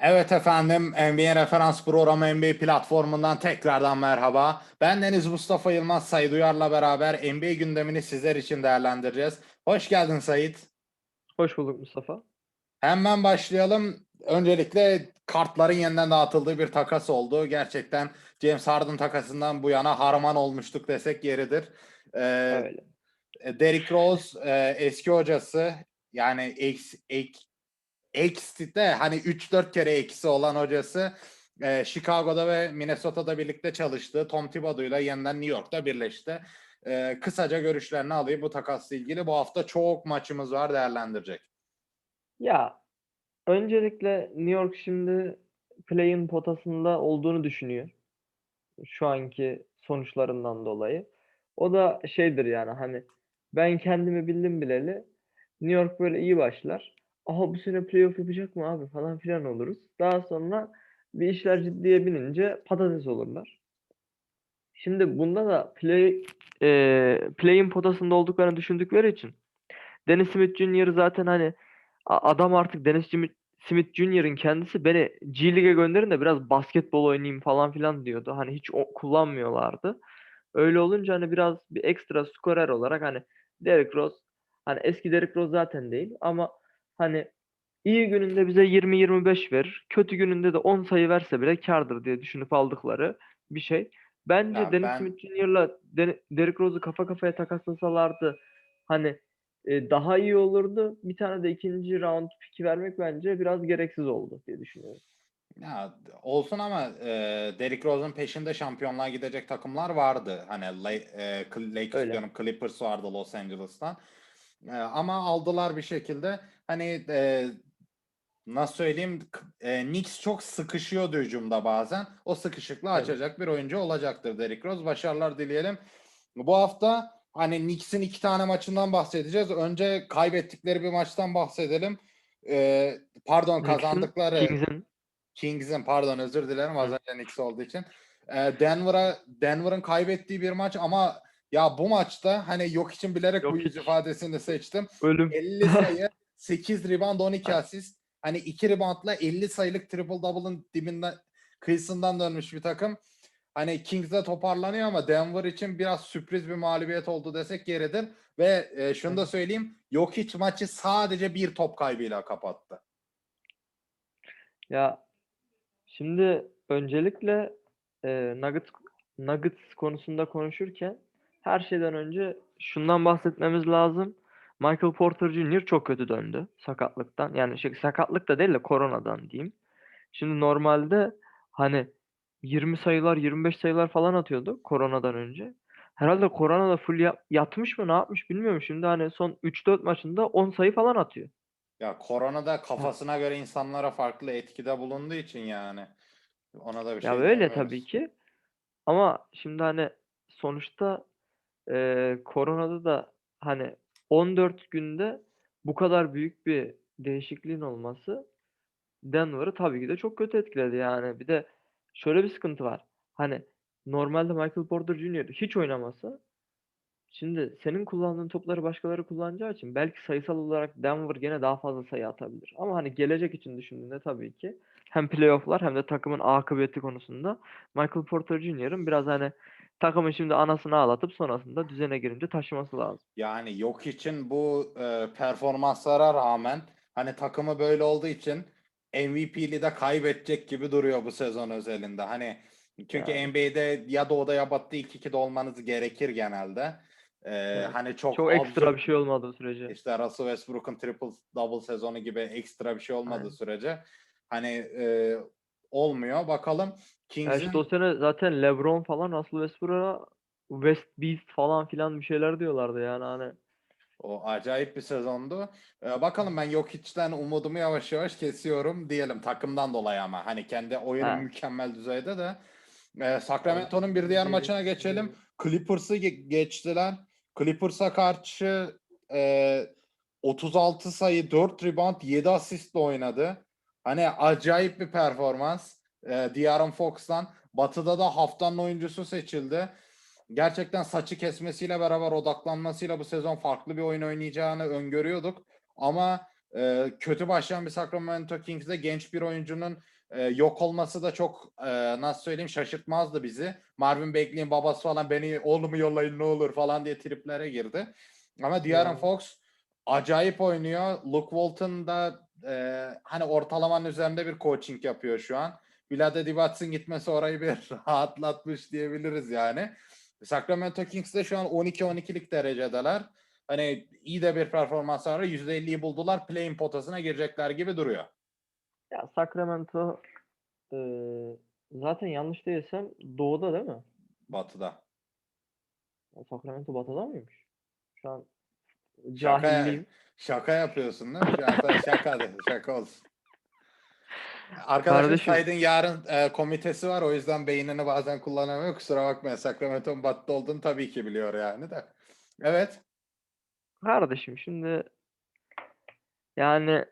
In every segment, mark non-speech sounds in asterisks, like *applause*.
Evet efendim, NBA Referans Programı NBA platformundan tekrardan merhaba. Ben Deniz Mustafa Yılmaz, Sayın Uyar'la beraber NBA gündemini sizler için değerlendireceğiz. Hoş geldin Sayit. Hoş bulduk Mustafa. Hemen başlayalım. Öncelikle kartların yeniden dağıtıldığı bir takas oldu. Gerçekten James Harden takasından bu yana harman olmuştuk desek yeridir. Ee, Öyle. Derrick Rose e, eski hocası yani eksi, ek, eksi de hani 3-4 kere eksi olan hocası e, Chicago'da ve Minnesota'da birlikte çalıştı. Tom Thibodeau'yla yeniden New York'ta birleşti. E, kısaca görüşlerini alayım bu takasla ilgili. Bu hafta çok maçımız var değerlendirecek. Ya öncelikle New York şimdi play-in potasında olduğunu düşünüyor. Şu anki sonuçlarından dolayı. O da şeydir yani hani ben kendimi bildim bileli New York böyle iyi başlar. Aha bu sene playoff yapacak mı abi falan filan oluruz. Daha sonra bir işler ciddiye binince patates olurlar. Şimdi bunda da play e, play-in potasında olduklarını düşündükleri için Dennis Smith Jr. zaten hani adam artık Dennis Smith Jr.'ın kendisi beni G League'e gönderin de biraz basketbol oynayayım falan filan diyordu. Hani hiç o, kullanmıyorlardı. Öyle olunca hani biraz bir ekstra skorer olarak hani Derrick Rose hani eski Derrick Rose zaten değil ama hani iyi gününde bize 20-25 verir. Kötü gününde de 10 sayı verse bile kârdır diye düşünüp aldıkları bir şey. Bence Ya Dennis ben- Smith Jr.'la Den- Derrick Rose'u kafa kafaya takaslasalardı hani e, daha iyi olurdu. Bir tane de ikinci round piki vermek bence biraz gereksiz oldu diye düşünüyorum. Ya olsun ama e, Derrick Rose'un peşinde şampiyonluğa gidecek takımlar vardı. Hani La- e, Lakers Öyle. diyorum Clippers vardı Los Angeles'tan. E, ama aldılar bir şekilde. Hani e, nasıl söyleyeyim e, Knicks çok sıkışıyordu hücumda bazen. O sıkışıklığı Evet. açacak bir oyuncu olacaktır Derrick Rose. Başarılar dileyelim. Bu hafta hani Knicks'in iki tane maçından bahsedeceğiz. Önce kaybettikleri bir maçtan bahsedelim. E, pardon kazandıkları Kings'in Kings'in pardon özür dilerim az önce Knicks olduğu için. Ee, Denver'a Denver'ın kaybettiği bir maç ama ya bu maçta hani yok için bilerek bu Yok yüz hiç. ifadesini seçtim. ölüm. 50 sayı, *laughs* 8 rebound, 12 asist. Hani 2 reboundla 50 sayılık triple double'ın dibinden kıyısından dönmüş bir takım. Hani Kings'de toparlanıyor ama Denver için biraz sürpriz bir mağlubiyet oldu desek yeridir. Ve e, şunu da söyleyeyim. Yok hiç maçı sadece bir top kaybıyla kapattı. Ya şimdi öncelikle e, Nuggets Nuggets konusunda konuşurken her şeyden önce şundan bahsetmemiz lazım. Michael Porter Jr. çok kötü döndü sakatlıktan. Yani şey, sakatlık da değil de koronadan diyeyim. Şimdi normalde hani 20 sayılar 25 sayılar falan atıyordu koronadan önce. Herhalde koronada full ya- yatmış mı ne yapmış bilmiyorum. Şimdi hani son 3-4 maçında 10 sayı falan atıyor. Ya korona da kafasına göre insanlara farklı etkide bulunduğu için yani. Ona da bir şey Ya öyle tabii ki. Ama şimdi hani sonuçta eee koronada da hani 14 günde bu kadar büyük bir değişikliğin olması Denver'ı tabii ki de çok kötü etkiledi yani. Bir de şöyle bir sıkıntı var. Hani normalde Michael Porter Jr. hiç oynamasa şimdi senin kullandığın topları başkaları kullanacağı için belki sayısal olarak Denver gene daha fazla sayı atabilir. Ama hani gelecek için düşündüğünde tabii ki hem playoff'lar hem de takımın akıbeti konusunda Michael Porter Jr.'ın biraz hani takımın şimdi anasını ağlatıp sonrasında düzene girince taşıması lazım. Yani yok için bu e, performanslara rağmen hani takımı böyle olduğu için MVP'li de kaybedecek gibi duruyor bu sezon özelinde. Hani çünkü Yani. NBA'de ya doğuda ya batıda 2-2'de olmanız gerekir genelde. E, Evet. Hani çok Çok ekstra absürt- bir şey olmadığı sürece. İşte Russell Westbrook'un triple double sezonu gibi ekstra bir şey olmadığı Aynen. sürece hani e, olmuyor. Bakalım Ya Kings'in işte o sene zaten LeBron falan Russell Westbrook'a West Beast falan filan bir şeyler diyorlardı yani hani. O acayip bir sezondu. Ee, bakalım ben Jokic'ten umudumu yavaş yavaş kesiyorum diyelim takımdan dolayı ama hani kendi oyunu Ha. mükemmel düzeyde de. Ee, Sacramento'nun bir diğer maçına geçelim. Clippers'ı ge- geçtiler. Clippers'a karşı e, 36 sayı, 4 rebound, 7 asistle oynadı. Hani acayip bir performans. E, De'Aaron Fox'tan. Batı'da da haftanın oyuncusu seçildi gerçekten saçı kesmesiyle beraber odaklanmasıyla bu sezon farklı bir oyun oynayacağını öngörüyorduk. Ama e, kötü başlayan bir Sacramento Kings'de genç bir oyuncunun e, yok olması da çok e, nasıl söyleyeyim şaşırtmazdı bizi. Marvin Bagley'in babası falan beni oğlumu yollayın ne olur falan diye triplere girdi. Ama De'Aaron Yani. Fox acayip oynuyor. Luke Walton da e, hani ortalamanın üzerinde bir coaching yapıyor şu an. Vlade Divacs'ın gitmesi orayı bir *laughs* rahatlatmış diyebiliriz yani. Sacramento Kings de şu an 12-12'lik derecedeler. Hani iyi de bir performans var. %50'yi buldular. Play-in potasına girecekler gibi duruyor. Ya Sacramento e, zaten yanlış değilsem doğuda değil mi? Batı'da. Ya Sacramento batıda mıymış? Şu an Şaka, cahilliğim. şaka yapıyorsun değil mi? Şaka de, şaka olsun. Arkadaşım Kardeşim. Yarın e, komitesi var. O yüzden beynini bazen kullanamıyor. Kusura bakmayın. Sacramento'nun batıda olduğunu tabii ki biliyor yani de. Evet. Kardeşim şimdi yani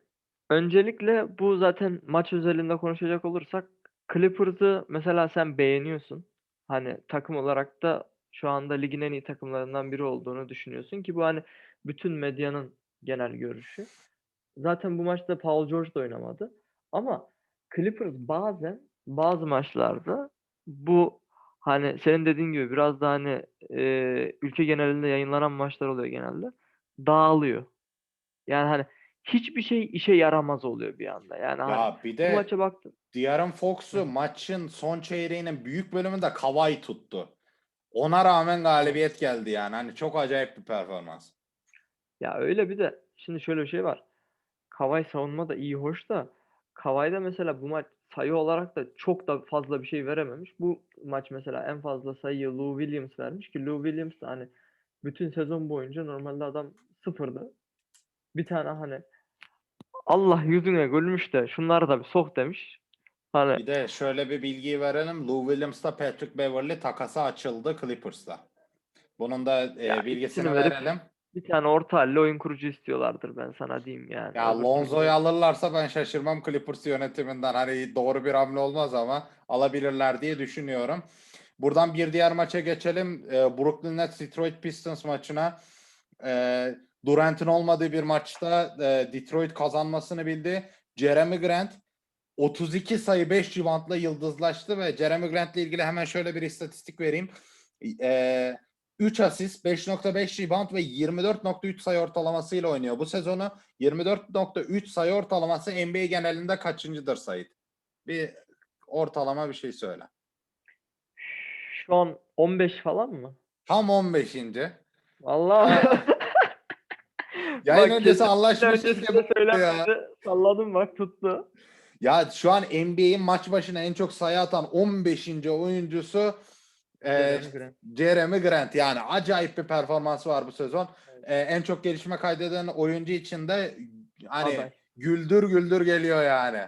öncelikle bu zaten maç özelinde konuşacak olursak Clippers'ı mesela sen beğeniyorsun. Hani takım olarak da şu anda ligin en iyi takımlarından biri olduğunu düşünüyorsun ki bu hani bütün medyanın genel görüşü. Zaten bu maçta Paul George da oynamadı. Ama Clippers bazen bazı maçlarda bu hani senin dediğin gibi biraz da hani e, ülke genelinde yayınlanan maçlar oluyor genelde. Dağılıyor. Yani hani hiçbir şey işe yaramaz oluyor bir anda. Yani hani Ya bir bu de maça baktım. De'Aaron Fox'u maçın son çeyreğinin büyük bölümünde Kawhi tuttu. Ona rağmen galibiyet geldi yani. Hani çok acayip bir performans. Ya öyle bir de şimdi şöyle bir şey var. Kawhi savunma da iyi hoş da Kawhi da mesela bu maç sayı olarak da çok da fazla bir şey verememiş. Bu maç mesela en fazla sayıyı Lou Williams vermiş ki Lou Williams da hani bütün sezon boyunca normalde adam sıfırdı. Bir tane hani Allah yüzüne gülmüş de şunları da bir sok demiş. Hani Bir de şöyle bir bilgiyi verelim. Lou Williams'la Patrick Beverly takası açıldı Clippers'la. Bunun da e, bilgisini verelim. Bir tane orta halli oyun kurucu istiyorlardır ben sana diyeyim yani. Ya türlü- Lonzo'yu alırlarsa ben şaşırmam Clippers yönetiminden. Hani doğru bir hamle olmaz ama alabilirler diye düşünüyorum. Buradan bir diğer maça geçelim. Ee, Brooklyn Nets Detroit Pistons maçına. Ee, Durant'in olmadığı bir maçta e, Detroit kazanmasını bildi. Jeremy Grant 32 sayı 5 reboundla yıldızlaştı ve Jeremy Grant'le ilgili hemen şöyle bir istatistik vereyim. Ee, 3 asist, 5.5 rebound ve 24.3 sayı ortalamasıyla oynuyor. Bu sezonu 24.3 sayı ortalaması NBA genelinde kaçıncıdır Sait? Bir ortalama bir şey söyle. Şu an 15 falan mı? Tam 15. Allah. *laughs* Yayın Bak, öncesi anlaşmışız öncesinde ya. Salladım bak tuttu. Ya şu an NBA'in maç başına en çok sayı atan 15. oyuncusu e, Jeremy Grant. Yani acayip bir performansı var bu sezon. Evet. En çok gelişme kaydeden oyuncu için de hani Aday. güldür güldür geliyor yani.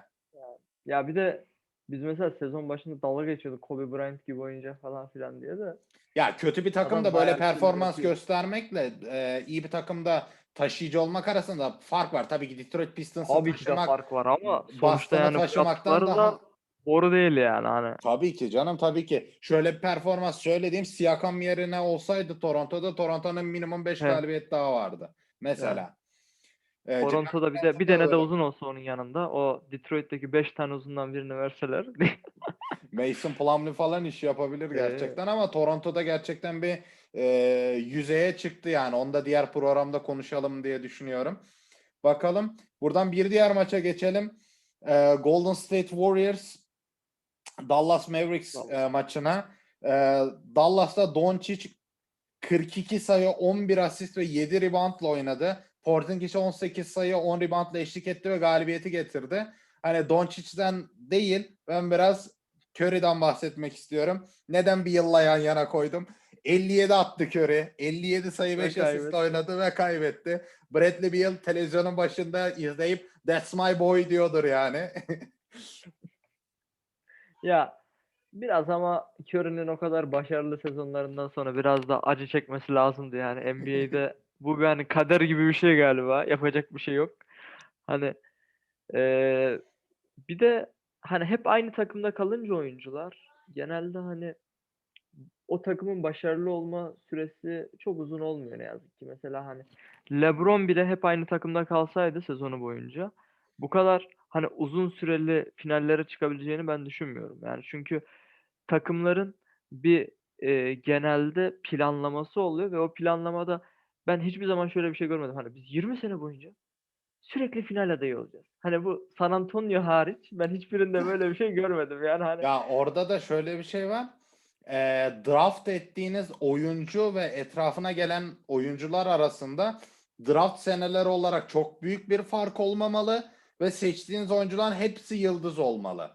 Ya bir de biz mesela sezon başında dalga geçiyorduk Kobe Bryant gibi oyuncu falan filan diye de. Ya kötü bir takım Adam da böyle performans göstermekle e, iyi bir takımda taşıyıcı olmak arasında fark var. Tabii ki Detroit Pistons'ı Tabii ki de taşımak fark var ama sonuçta yani taşımaktan daha- da doğru değil yani hani. Tabii ki canım tabii ki. Şöyle bir performans şöyle diyeyim Siakam yerine olsaydı Toronto'da Toronto'nun minimum 5 Evet. galibiyet daha vardı. Mesela. Ee, Toronto'da bir de bir tane de uzun olsa onun yanında o Detroit'teki 5 tane uzundan birini verseler. *laughs* Mason Plumlee falan iş yapabilir Ee, gerçekten ama Toronto'da gerçekten bir e, yüzeye çıktı yani. Onu da diğer programda konuşalım diye düşünüyorum. Bakalım. Buradan bir diğer maça geçelim. Ee, Golden State Warriors Dallas Mavericks e, maçına. Ee, Dallas'ta Doncic 42 sayı, 11 asist ve 7 reboundla oynadı. Porzingis 18 sayı, 10 reboundla eşlik etti ve galibiyeti getirdi. Hani Doncic'den değil, ben biraz Curry'den bahsetmek istiyorum. Neden bir yılla yan yana koydum? 57 attı Curry. 57 sayı Ve 5 kaybetti. asistle oynadı ve kaybetti. Bradley Beal televizyonun başında izleyip that's my boy diyordur yani. *laughs* Ya biraz ama Curry'nin o kadar başarılı sezonlarından sonra biraz da acı çekmesi lazımdı yani *laughs* NBA'de bu bir hani kader gibi bir şey galiba yapacak bir şey yok. Hani eee, bir de hani hep aynı takımda kalınca oyuncular genelde hani o takımın başarılı olma süresi çok uzun olmuyor ne yazık ki. Mesela hani LeBron bile hep aynı takımda kalsaydı sezonu boyunca bu kadar hani uzun süreli finallere çıkabileceğini ben düşünmüyorum. Yani çünkü takımların bir e, genelde planlaması oluyor ve o planlamada ben hiçbir zaman şöyle bir şey görmedim. Hani biz 20 sene boyunca sürekli final adayı olacağız. Hani bu San Antonio hariç ben hiçbirinde böyle bir şey *laughs* görmedim. Yani hani Ya orada da şöyle bir şey var. Ee, draft ettiğiniz oyuncu ve etrafına gelen oyuncular arasında draft seneleri olarak çok büyük bir fark olmamalı ve seçtiğiniz oyuncuların hepsi yıldız olmalı.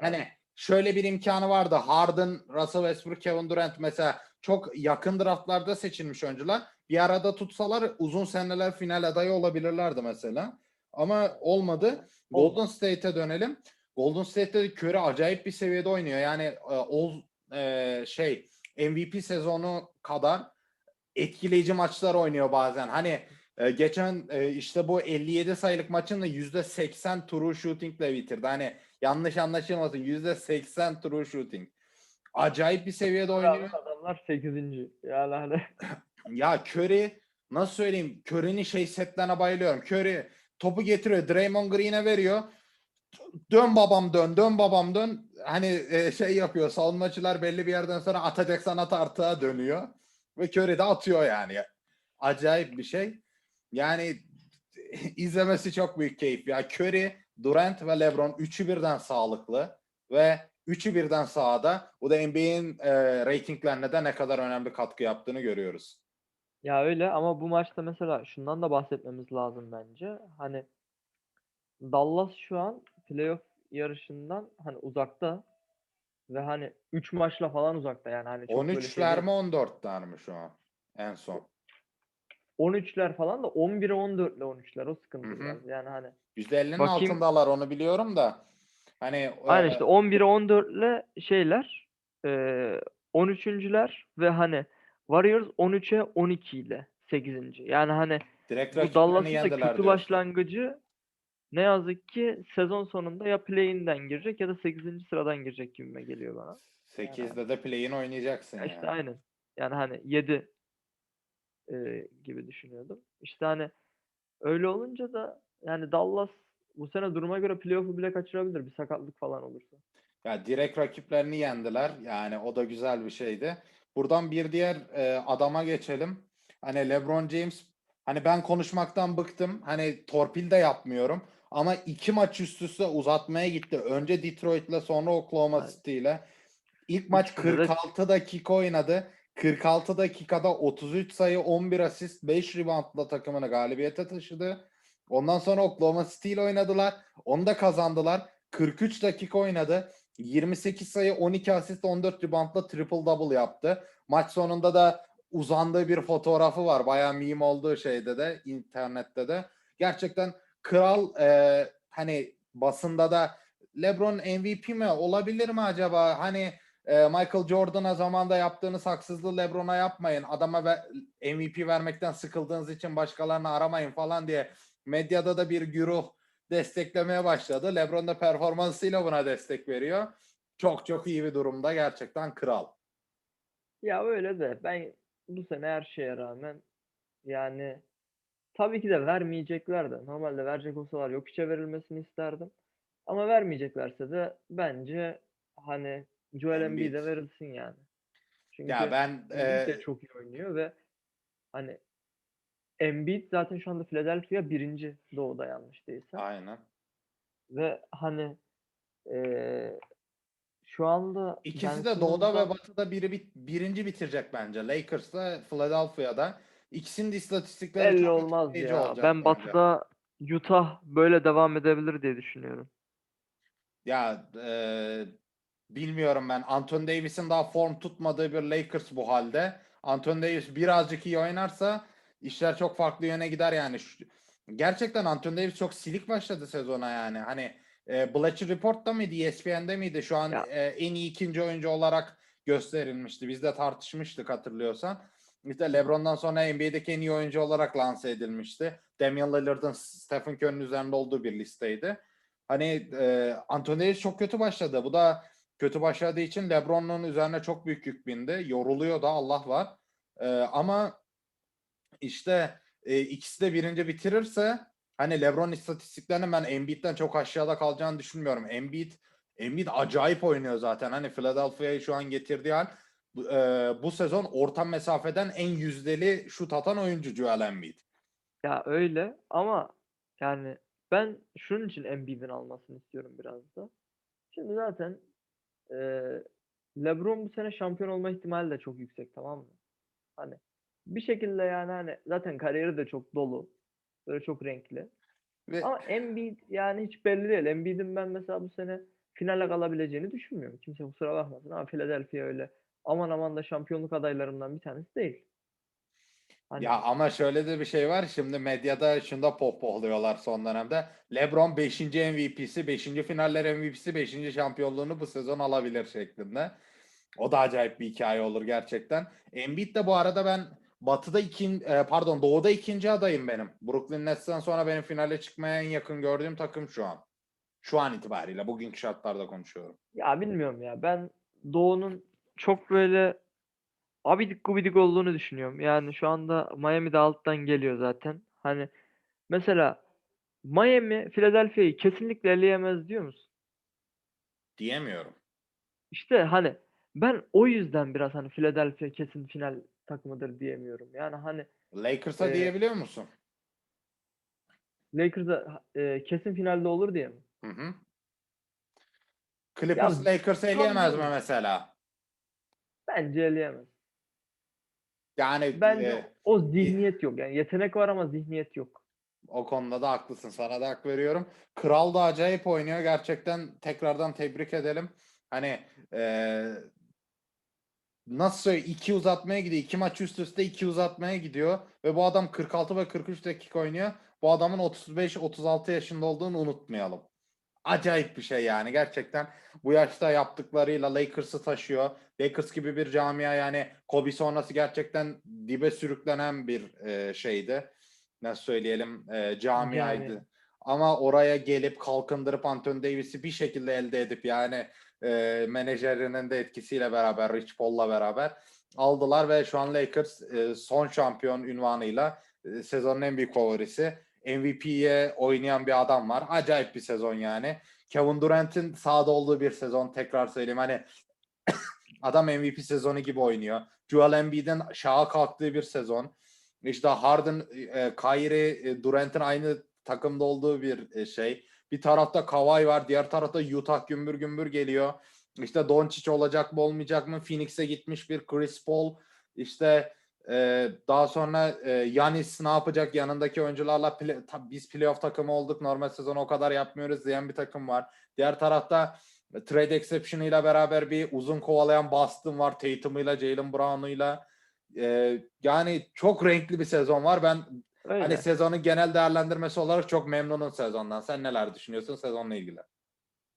Hani şöyle bir imkanı vardı. Harden, Russell Westbrook, Kevin Durant mesela çok yakın draftlarda seçilmiş oyuncular. Bir arada tutsalar uzun seneler final adayı olabilirlerdi mesela. Ama olmadı. Golden State'e dönelim. Golden State'te Curry acayip bir seviyede oynuyor. Yani e, o e, şey MVP sezonu kadar etkileyici maçlar oynuyor bazen. Hani e, geçen e, işte bu 57 sayılık maçın da %80 true shootingle bitirdi. Hani yanlış anlaşılmasın %80 true shooting. Acayip bir seviyede oynuyor. adamlar 8. Yani hani *laughs* Ya Curry nasıl söyleyeyim? Curry'nin şey setlerine bayılıyorum. Curry topu getiriyor. Draymond Green'e veriyor. Dön babam dön, dön babam dön. Hani e, şey yapıyor. Savunmacılar belli bir yerden sonra atacaksan at artığa dönüyor. Ve Curry de atıyor yani. Acayip bir şey. Yani *laughs* izlemesi çok büyük keyif. Ya Curry, Durant ve LeBron üçü birden sağlıklı ve üçü birden sahada. Bu da NBA'in e, reytinglerine de ne kadar önemli katkı yaptığını görüyoruz. Ya öyle ama bu maçta mesela şundan da bahsetmemiz lazım bence. Hani Dallas şu an playoff yarışından hani uzakta ve hani 3 maçla falan uzakta yani hani çok böyle şey 13'ler değil. mi 14'ler mi şu an en son? 13'ler falan da 11'e 14'le 13'ler o sıkıntı Hı hı. biraz. Yani hani %50'nin Bakayım. altındalar onu biliyorum da. Hani Aynen işte 11'e 14'le şeyler e, 13'üncüler ve hani Warriors 13'e 12 ile 8. Yani hani direkt bu Dallas'ın da kötü diyorsun. başlangıcı ne yazık ki sezon sonunda ya play-in'den girecek ya da 8. sıradan girecek gibime geliyor bana. 8'de de play-in oynayacaksın Ya işte yani. aynen. Yani hani 7 e, gibi düşünüyordum. İşte hani öyle olunca da yani Dallas bu sene duruma göre playoff'u bile kaçırabilir bir sakatlık falan olursa. Ya direkt rakiplerini yendiler. Yani o da güzel bir şeydi. Buradan bir diğer e, adama geçelim. Hani LeBron James hani ben konuşmaktan bıktım. Hani torpil de yapmıyorum. Ama iki maç üst üste uzatmaya gitti. Önce Detroit'le sonra Oklahoma. City'yle. İlk maç İkisinde de- 46 dakika oynadı. 46 dakikada 33 sayı, 11 asist, 5 reboundla takımını galibiyete taşıdı. Ondan sonra Oklahoma City ile oynadılar. Onu da kazandılar. 43 dakika oynadı. 28 sayı, 12 asist, 14 reboundla triple double yaptı. Maç sonunda da uzandığı bir fotoğrafı var. Bayağı meme olduğu şeyde de internette de. Gerçekten kral e, hani basında da LeBron MVP mi olabilir mi acaba? Hani e, Michael Jordan'a zamanda yaptığınız haksızlığı LeBron'a yapmayın. Adama MVP vermekten sıkıldığınız için başkalarını aramayın falan diye medyada da bir güruh desteklemeye başladı. LeBron da performansıyla buna destek veriyor. Çok çok iyi bir durumda. Gerçekten kral. Ya öyle de ben bu sene her şeye rağmen yani tabii ki de vermeyecekler de normalde verecek olsalar yok içe verilmesini isterdim. Ama vermeyeceklerse de bence hani Joel Embiid'e Embiid. verilsin yani. Çünkü Ya ben Embiid de e, çok iyi oynuyor ve hani Embiid zaten şu anda Philadelphia birinci doğuda yanlış değilsem. aynen. Ve hani eee, şu anda İkisi de doğuda ve Simmons'dan- batıda biri bit- birinci bitirecek bence. Lakers'ta, Philadelphia'da. İkisinin de istatistikleri belli çok olmaz ya. olacak Ben bence. Batı'da Utah böyle devam edebilir diye düşünüyorum. Ya e, bilmiyorum ben. Anthony Davis'in daha form tutmadığı bir Lakers bu halde. Anthony Davis birazcık iyi oynarsa işler çok farklı yöne gider yani. Şu- gerçekten Anthony Davis çok silik başladı sezona yani. Hani e, Bleacher Report'ta mıydı, ESPN'de miydi? Şu an Ya. e, en iyi ikinci oyuncu olarak gösterilmişti. Biz de tartışmıştık hatırlıyorsan. İşte LeBron'dan sonra NBA'deki en iyi oyuncu olarak lanse edilmişti. Damian Lillard'ın Stephen Curry'nin üzerinde olduğu bir listeydi. Hani e, Anthony Davis çok kötü başladı. Bu da kötü başladığı için LeBron'un üzerine çok büyük yük bindi. Yoruluyor da Allah var. Ee, ama işte e, ikisi de birinci bitirirse hani LeBron istatistiklerinin ben Embiid'den çok aşağıda kalacağını düşünmüyorum. Embiid Embiid acayip oynuyor zaten. Hani Philadelphia'yı şu an getirdiği hal e, bu sezon orta mesafeden en yüzdeli şut atan oyuncu Joel Embiid. Ya öyle ama yani ben şunun için Embiid'in almasını istiyorum biraz da. Şimdi zaten eee, LeBron bu sene şampiyon olma ihtimali de çok yüksek tamam mı? Hani bir şekilde yani hani zaten kariyeri de çok dolu. Böyle çok renkli. Ve Ama Embiid yani hiç belli değil. Embiid'in ben mesela bu sene finale kalabileceğini düşünmüyorum. Kimse kusura bakmasın ama Philadelphia öyle aman aman da şampiyonluk adaylarından bir tanesi değil. Hani Ya ama şöyle de bir şey var. Şimdi medyada şunda pohpohluyorlar son dönemde. LeBron 5. MVP'si, 5. finaller MVP'si, 5. şampiyonluğunu bu sezon alabilir şeklinde. O da acayip bir hikaye olur gerçekten. Embiid de bu arada ben Batı'da ikinci, pardon Doğu'da ikinci adayım benim. Brooklyn Nets'ten sonra benim finale çıkmaya en yakın gördüğüm takım şu an. Şu an itibariyle bugünkü şartlarda konuşuyorum. Ya bilmiyorum ya. Ben Doğu'nun çok böyle abidik gubidik olduğunu düşünüyorum. Yani şu anda Miami'de alttan geliyor zaten. Hani mesela Miami Philadelphia'yı kesinlikle eleyemez diyor musun? Diyemiyorum. İşte hani ben o yüzden biraz hani Philadelphia kesin final takımıdır diyemiyorum. Yani hani Lakers'a Ee, diyebiliyor musun? Lakers'a e, kesin finalde olur diye mi? Hı hı. Clippers Ya, Lakers'ı eleyemez mi mesela? Bence eleyemez. Yani Bence e, o zihniyet yok. Yani yetenek var ama zihniyet yok. O konuda da haklısın. Sana da hak veriyorum. Kral da acayip oynuyor. Gerçekten tekrardan tebrik edelim. Hani eee nasıl söyleyeyim? iki uzatmaya gidiyor. İki maç üst üste iki uzatmaya gidiyor. Ve bu adam 46 ve 43 dakika oynuyor. Bu adamın 35-36 yaşında olduğunu unutmayalım. Acayip bir şey yani. Gerçekten bu yaşta yaptıklarıyla Lakers'ı taşıyor. Lakers gibi bir camia yani Kobe sonrası gerçekten dibe sürüklenen bir eee, şeydi. Nasıl söyleyelim? eee, camiaydı. Camia. Ama oraya gelip kalkındırıp Anthony Davis'i bir şekilde elde edip yani e, menajerinin de etkisiyle beraber Rich Paul'la beraber aldılar ve şu an Lakers e, son şampiyon ünvanıyla e, sezonun en büyük favorisi. MVP'ye oynayan bir adam var. Acayip bir sezon yani. Kevin Durant'in sahada olduğu bir sezon tekrar söyleyeyim. Hani *coughs* adam MVP sezonu gibi oynuyor. Joel Embiid'in şaha kalktığı bir sezon. İşte Harden, e, Kyrie, e, Durant'in aynı takımda olduğu bir e, şey. Bir tarafta Kawhi var, diğer tarafta Utah gümbür gümbür geliyor. İşte Doncic olacak mı olmayacak mı? Phoenix'e gitmiş bir Chris Paul. İşte e, daha sonra e, Yanis ne yapacak? Yanındaki oyuncularla play- ta- biz playoff takımı olduk. Normal sezonu o kadar yapmıyoruz diyen bir takım var. Diğer tarafta e, trade exception ile beraber bir uzun kovalayan Boston var. Tatum'uyla, Jalen Brown'uyla. E, yani çok renkli bir sezon var. Ben Öyle. Hani sezonun genel değerlendirmesi olarak çok memnunum sezondan. Sen neler düşünüyorsun sezonla ilgili?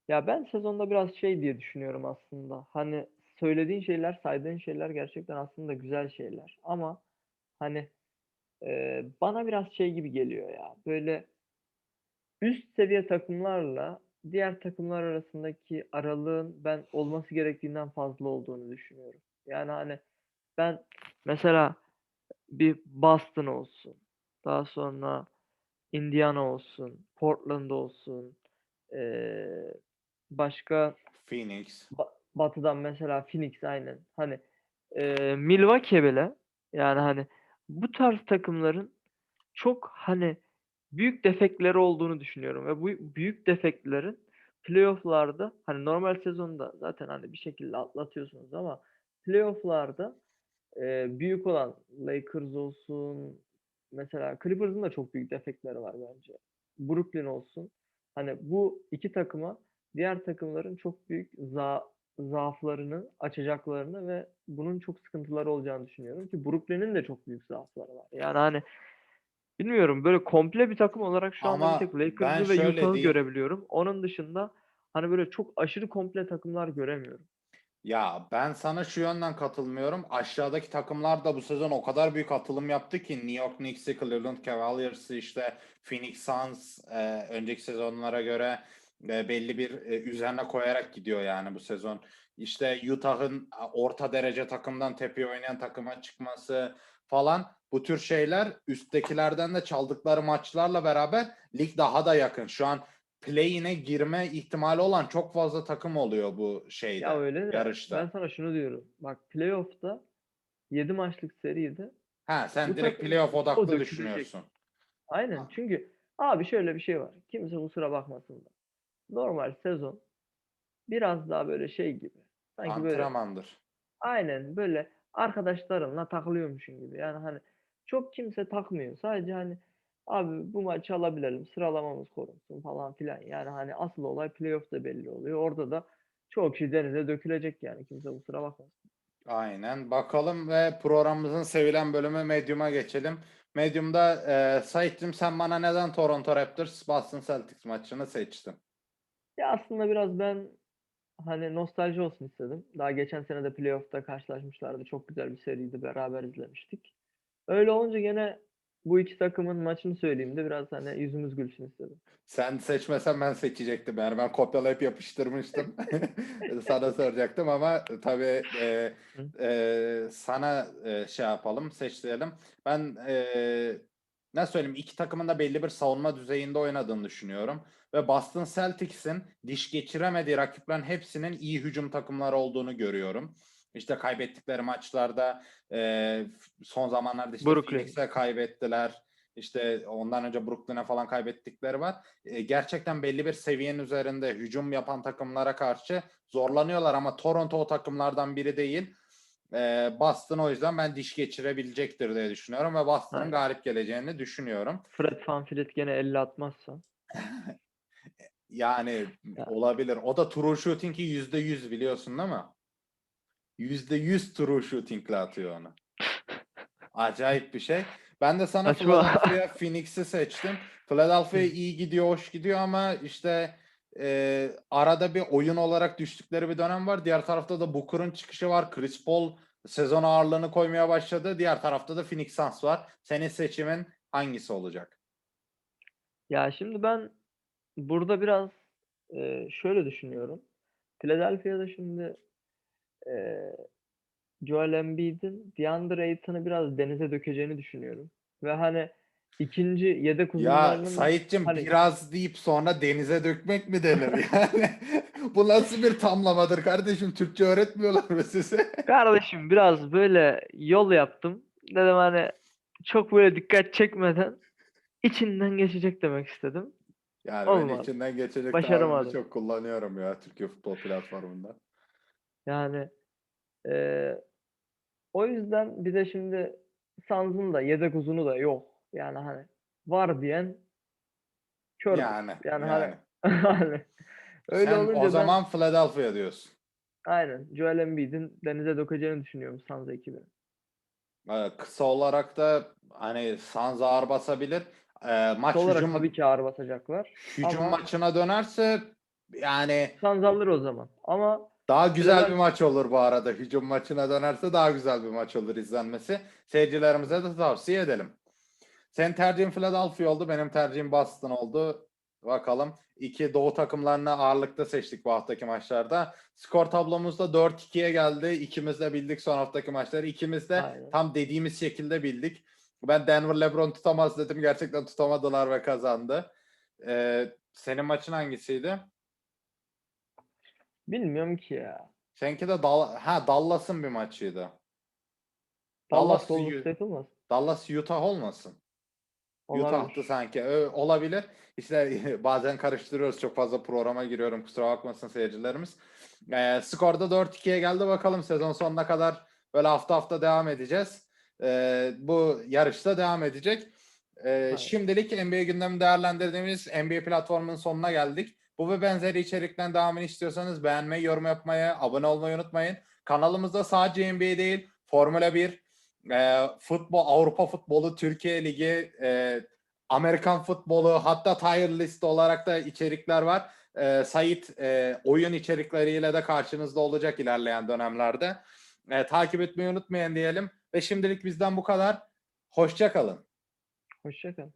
Ya ben sezonda biraz şey diye düşünüyorum aslında. Hani söylediğin şeyler, saydığın şeyler gerçekten aslında güzel şeyler. Ama hani e, bana biraz şey gibi geliyor ya. Böyle üst seviye takımlarla diğer takımlar arasındaki aralığın ben olması gerektiğinden fazla olduğunu düşünüyorum. Yani hani ben mesela bir Boston olsun, daha sonra Indiana olsun, Portland olsun, eee, başka Phoenix. Ba- Batı'dan mesela Phoenix aynen. Hani eee Milwaukee bile yani hani bu tarz takımların çok hani büyük defekleri olduğunu düşünüyorum ve bu büyük defeklerin playoff'larda hani normal sezonda zaten hani bir şekilde atlatıyorsunuz ama playoff'larda eee, büyük olan Lakers olsun mesela Clippers'ın da çok büyük defekleri var bence. Brooklyn olsun. Hani bu iki takıma diğer takımların çok büyük za zaaflarını açacaklarını ve bunun çok sıkıntıları olacağını düşünüyorum ki Brooklyn'in de çok büyük zaafları var. Yani hani bilmiyorum böyle komple bir takım olarak şu anda Ama bir tek Lakers'ı ve Utah'ı görebiliyorum. Onun dışında hani böyle çok aşırı komple takımlar göremiyorum. Ya ben sana şu yönden katılmıyorum. Aşağıdaki takımlar da bu sezon o kadar büyük atılım yaptı ki New York Knicks'i, Cleveland Cavaliers'ı, işte Phoenix Suns e, önceki sezonlara göre belli bir e, üzerine koyarak gidiyor yani bu sezon. İşte Utah'ın orta derece takımdan tepeye oynayan takıma çıkması falan bu tür şeyler üsttekilerden de çaldıkları maçlarla beraber lig daha da yakın. Şu an play-in'e girme ihtimali olan çok fazla takım oluyor bu şeyde. Ya öyle de yarışta. ben sana şunu diyorum. Bak playoff'ta 7 maçlık seriydi. Ha sen Bu direkt playoff odaklı düşünüyorsun. Aynen. Ha. Çünkü abi şöyle bir şey var. Kimse kusura bakmasın da. Normal sezon biraz daha böyle şey gibi. Sanki böyle Antrenmandır. aynen böyle arkadaşlarınla takılıyormuşsun gibi. Yani hani çok kimse takmıyor. Sadece hani abi bu maçı alabilelim, sıralamamız korunsun falan filan. Yani hani asıl olay playoff'ta belli oluyor. Orada da çok kişi denize dökülecek yani. Kimse kusura bakmasın. Aynen. Bakalım ve programımızın sevilen bölümü Medium'a geçelim. Medium'da e, Sait'cim sen bana neden Toronto Raptors Boston Celtics maçını seçtin? Ya aslında biraz ben hani nostalji olsun istedim. Daha geçen sene de playoff'ta karşılaşmışlardı. Çok güzel bir seriydi. Beraber izlemiştik. Öyle olunca gene bu iki takımın maçını söyleyeyim de biraz hani yüzümüz gülsün istedim. Sen seçmesen ben seçecektim. Yani ben kopyalayıp yapıştırmıştım. *laughs* Sana soracaktım ama tabii e, e, sana e, şey yapalım, seçtirelim. Ben e, ne söyleyeyim iki takımın da belli bir savunma düzeyinde oynadığını düşünüyorum. Ve Boston Celtics'in diş geçiremediği rakiplerin hepsinin iyi hücum takımları olduğunu görüyorum. İşte kaybettikleri maçlarda e, son zamanlarda işte Brooklyn. Phoenix'e kaybettiler. İşte ondan önce Brooklyn'e falan kaybettikleri var. E, gerçekten belli bir seviyenin üzerinde hücum yapan takımlara karşı zorlanıyorlar ama Toronto o takımlardan biri değil. E, Boston o yüzden ben diş geçirebilecektir diye düşünüyorum ve Boston'ın Aynen. galip geleceğini düşünüyorum. Fred VanVleet gene 50 atmazsa. *laughs* Yani Ya. olabilir. O da true shooting'i yüzde yüz biliyorsun değil mi? Yüzde yüz true shooting'le atıyor onu. *laughs* Acayip bir şey. Ben de sana Saçma. Philadelphia Phoenix'i seçtim. Philadelphia iyi gidiyor, hoş gidiyor ama işte e, arada bir oyun olarak düştükleri bir dönem var. Diğer tarafta da Booker'ın çıkışı var. Chris Paul sezon ağırlığını koymaya başladı. Diğer tarafta da Phoenix Suns var. Senin seçimin hangisi olacak? Ya şimdi ben burada biraz e, şöyle düşünüyorum. Philadelphia'da şimdi e, Joel Embiid'in DeAndre Ayton'u biraz denize dökeceğini düşünüyorum. Ve hani ikinci yedek Ya uzunlarının Sait'cim hani- biraz deyip sonra denize dökmek mi denir *laughs* yani? Bu nasıl bir tamlamadır kardeşim? Türkçe öğretmiyorlar mı size? *laughs* Kardeşim biraz böyle yol yaptım. Dedim hani çok böyle dikkat çekmeden içinden geçecek demek istedim. Yani ben Olmadı. içinden geçecek Başaramadım. çok kullanıyorum ya Türkiye Futbol Platformu'nda. Yani eee, o yüzden bir de şimdi Suns'ın da yedek uzunu da yok. Yani hani var diyen kör. Yani, Yani yani. hani *laughs* hani öyle Sen olunca o ben zaman Philadelphia diyorsun. aynen Joel Embiid'in denize dökeceğini düşünüyorum Suns ekibini. Ee, Kısa olarak da hani Suns ağır basabilir. Ee, maç Kısa olarak hücum, tabii ki ağır basacaklar. hücum ama- maçına dönerse yani Suns alır o zaman. Ama Daha güzel bir maç olur bu arada. Hücum maçına dönerse daha güzel bir maç olur izlenmesi. Seyircilerimize de tavsiye edelim. Senin tercihin Philadelphia oldu. Benim tercihim Boston oldu. Bakalım. İki doğu takımlarını ağırlıkta seçtik bu haftaki maçlarda. Skor tablomuzda 4-2'ye geldi. İkimiz de bildik son haftaki maçları. İkimiz de Aynen. tam dediğimiz şekilde bildik. Ben Denver LeBron tutamaz dedim. Gerçekten tutamadılar ve kazandı. Ee, senin maçın hangisiydi? bilmiyorum ki ya. Seninki de Dal ha, Dallas'ın bir maçıydı. Dallas. Dallas Utah olmasın. Utah'tı Olabilir. sanki. Ö- olabilir. İşte *laughs* bazen karıştırıyoruz. Çok fazla programa giriyorum. Kusura bakmasın seyircilerimiz. Ee, skorda 4-2'ye geldi. Bakalım sezon sonuna kadar böyle hafta hafta devam edeceğiz. Ee, bu yarışta devam edecek. Ee, şimdilik NBA gündemi değerlendirdiğimiz NBA platformunun sonuna geldik. Bu ve benzeri içeriklerin devamını istiyorsanız beğenmeyi, yorum yapmayı, abone olmayı unutmayın. Kanalımızda sadece NBA değil, Formula 1, e, futbol, Avrupa futbolu, Türkiye Ligi, e, Amerikan futbolu, hatta tier list olarak da içerikler var. E, Sait e, oyun içerikleriyle de karşınızda olacak ilerleyen dönemlerde. E, takip etmeyi unutmayın diyelim. Ve şimdilik bizden bu kadar. Hoşça kalın. Hoşça kal.